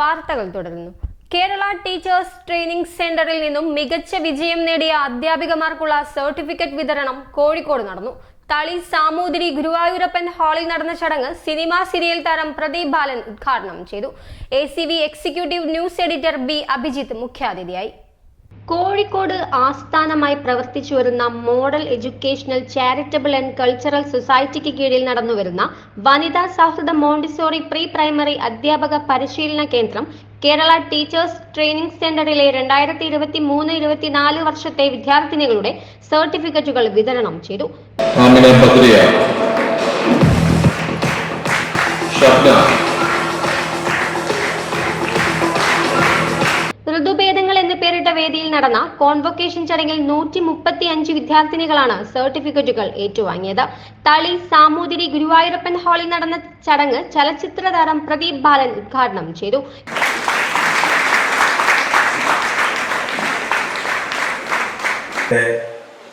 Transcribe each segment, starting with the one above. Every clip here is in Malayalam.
വാർത്തകൾ തുടരുന്നു. കേരള ടീച്ചേഴ്സ് ട്രെയിനിംഗ് സെന്ററിൽ നിന്നും മികച്ച വിജയം നേടിയ അധ്യാപികമാർക്കുള്ള സർട്ടിഫിക്കറ്റ് വിതരണം കോഴിക്കോട് നടന്നു. തളി സാമൂതിരി ഗുരുവായൂരപ്പൻ ഹാളിൽ നടന്ന ചടങ്ങ് സിനിമാ സീരിയൽ താരം പ്രദീപ് ബാലൻ ഉദ്ഘാടനം ചെയ്തു. A executive news editor B Abhijith മുഖ്യാതിഥിയായി. കോഴിക്കോട് ആസ്ഥാനമായി പ്രവർത്തിച്ചു വരുന്ന model educational charitable and cultural സൊസൈറ്റിക്ക് കീഴിൽ നടന്നുവരുന്ന വനിതാ സൗഹൃദ മോണ്ടിസോറി പ്രീ പ്രൈമറി അധ്യാപക പരിശീലന കേന്ദ്രം കേരള ടീച്ചേഴ്സ് ട്രെയിനിംഗ് സെന്ററിലെ രണ്ടായിരത്തി ഇരുപത്തി മൂന്ന് ഇരുപത്തിനാല് വർഷത്തെ വിദ്യാർത്ഥിനികളുടെ സർട്ടിഫിക്കറ്റുകൾ വിതരണം ചെയ്തു. ആമിന പേരിട്ട വേദിയിൽ നടന്ന കോൺവൊക്കേഷൻ ചടങ്ങിൽ നൂറ്റി മുപ്പത്തി അഞ്ച് വിദ്യാർത്ഥിനികളാണ് സർട്ടിഫിക്കറ്റുകൾ ഏറ്റുവാങ്ങിയത്. തളി സാമൂതിരി ഗുരുവായൂരപ്പൻ ഹാളിൽ നടന്ന ചടങ്ങ് ചലച്ചിത്ര താരം പ്രദീപ് ബാലൻ ഉദ്ഘാടനം ചെയ്തു.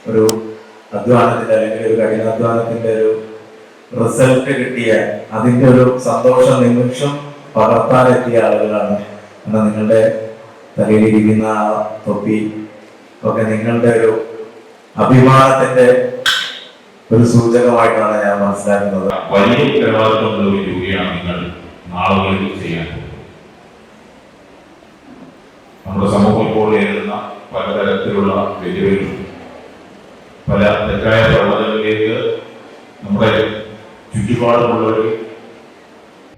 ഒരു അധ്വാനത്തിന്റെ അല്ലെങ്കിൽ ഒരു കഠിനാധ്വാനത്തിന്റെ ഒരു റിസൾട്ട് കിട്ടിയ അതിന്റെ ഒരു സന്തോഷ നിമിഷം പകർത്താനെത്തിയ ആളുകളാണ് എന്നാൽ നിങ്ങളുടെ തലയിലിരിക്കുന്ന തൊപ്പി ഒക്കെ നിങ്ങളുടെ ഒരു അഭിമാനത്തിന്റെ ഒരു സൂചകമായിട്ടാണ് ഞാൻ മനസ്സിലാക്കുന്നത്. വലിയ ഉത്തരവാദിത്വം ജോലിയാണ് നിങ്ങൾ നാളുകളിൽ ചെയ്യാൻ നമ്മുടെ സമൂഹം ഇപ്പോൾ നേരിടുന്ന പലതരത്തിലുള്ള വെല്ലുവിളികൾ. പല തെറ്റായ പ്രവണതകളിലേക്ക് നമ്മുടെ ചുറ്റുപാടുമുള്ളവർ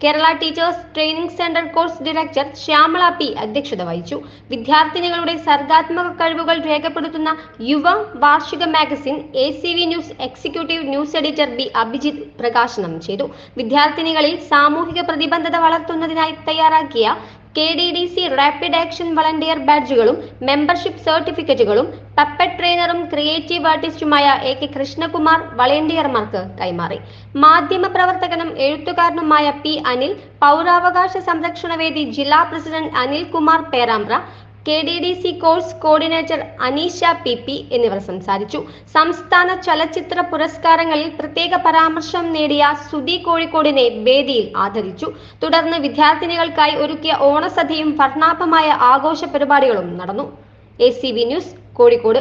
Kerala teachers training centre course director Shyamala P അധ്യക്ഷത വഹിച്ചു. വിദ്യാർത്ഥിനികളുടെ സർഗാത്മക കഴിവുകൾ രേഖപ്പെടുത്തുന്ന യുവ വാർഷിക magazine A news executive news editor B Abhijith പ്രകാശനം ചെയ്തു. വിദ്യാർത്ഥിനികളിൽ സാമൂഹിക പ്രതിബദ്ധത വളർത്തുന്നതിനായി തയ്യാറാക്കിയ K D D C rapid action volunteer ബാഡ്ജുകളും membership സർട്ടിഫിക്കറ്റുകളും പപ്പറ്റ് ട്രെയിനറും ക്രിയേറ്റീവ് ആർട്ടിസ്റ്റുമായ എ കെ കൃഷ്ണകുമാർ വളണ്ടിയർമാർക്ക് കൈമാറി. മാധ്യമ പ്രവർത്തകനും എഴുത്തുകാരനുമായ പി അനിൽ പൗരാവകാശ സംരക്ഷണവേദി ജില്ലാ president Anilkumar Perambra K D D C course coordinator Aneesha P P എന്നിവർ സംസാരിച്ചു. സംസ്ഥാന ചലച്ചിത്ര പുരസ്കാരങ്ങളിൽ പ്രത്യേക പരാമർശം നേടിയ സുധി കോഴിക്കോടിനെ വേദിയിൽ ആദരിച്ചു. തുടർന്ന് വിദ്യാർത്ഥിനികൾക്കായി ഒരുക്കിയ ഓണസദ്യയും വർണാഭമായ ആഘോഷ പരിപാടികളും നടന്നു. A news Kozhikode